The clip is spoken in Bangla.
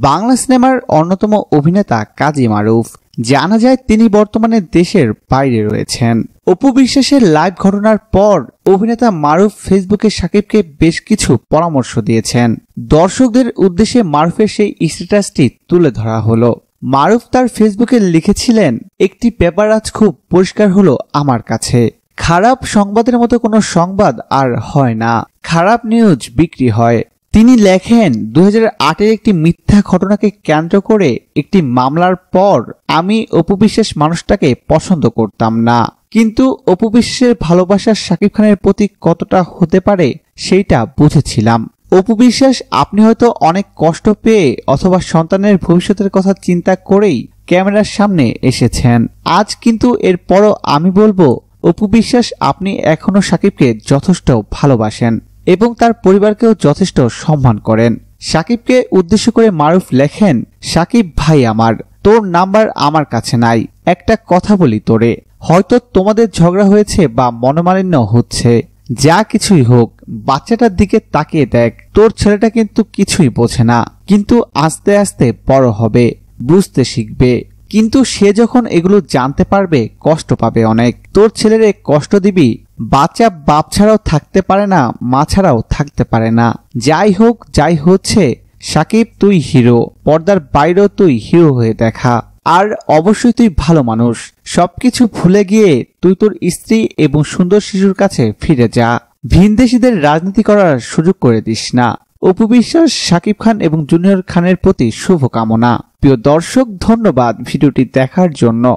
বাংলা সিনেমার অন্যতম অভিনেতা কাজী মারুফ। জানা যায় তিনি বর্তমানে দেশের বাইরে রয়েছেন। অপু বিশ্বাসের লাইভ ঘটনার পর অভিনেতা মারুফ ফেসবুকে সাকিবকে বেশ কিছু পরামর্শ দিয়েছেন। দর্শকদের উদ্দেশ্যে মারুফের সেই স্ট্যাটাসটি তুলে ধরা হলো। মারুফ তার ফেসবুকে লিখেছিলেন, একটি পেপার আজ খুব পরিষ্কার হলো আমার কাছে। খারাপ সংবাদের মতো কোনো সংবাদ আর হয় না। খারাপ নিউজ বিক্রি হয়। তিনি লেখেন দু এর একটি মিথ্যা ঘটনাকে কেন্দ্র করে একটি মামলার পর আমি অপবিশ্বাস মানুষটাকে পছন্দ করতাম না। কিন্তু অপবিশ্বাসের ভালোবাসা শাকিব খানের প্রতি কতটা হতে পারে সেইটা বুঝেছিলাম। অপবিশ্বাস আপনি হয়তো অনেক কষ্ট পেয়ে অথবা সন্তানের ভবিষ্যতের কথা চিন্তা করেই ক্যামেরার সামনে এসেছেন। আজ কিন্তু এরপরও আমি বলব অপবিশ্বাস আপনি এখনও সাকিবকে যথেষ্ট ভালোবাসেন। এবং তার পরিবারকেও যথেষ্ট সম্মান করেন। সাকিবকে উদ্দেশ্য করে মারুফ লেখেন, সাকিব ভাই আমার, তোর নাম্বার আমার কাছে নাই। একটা কথা বলি তোরে, হয়তো তোমাদের ঝগড়া হয়েছে বা মনোমালিন্য হচ্ছে। যা কিছুই হোক, বাচ্চাটার দিকে তাকিয়ে দেখ, তোর ছেলেটা কিন্তু কিছুই বোঝে না, কিন্তু আস্তে আস্তে বড় হবে, বুঝতে শিখবে। কিন্তু সে যখন এগুলো জানতে পারবে, কষ্ট পাবে অনেক। তোর ছেলেরে কষ্ট দিবি বাচ্চা বাপ ছাড়াও থাকতে পারে না, মা ছাড়াও থাকতে পারে না। যাই হোক, যাই হচ্ছে, সাকিব তুই হিরো, পর্দার বাইরেও তুই হিরো হয়ে দেখা। আর অবশ্যই তুই ভালো মানুষ। সবকিছু ভুলে গিয়ে তুই তোর স্ত্রী এবং সুন্দর শিশুর কাছে ফিরে যা। ভিনদেশীদের রাজনীতি করার সুযোগ করে দিস না। অপবিশ্বাস সাকিব খান এবং জুনিয়র খানের প্রতি শুভকামনা। প্রিয় দর্শক, ধন্যবাদ ভিডিওটি দেখার জন্য।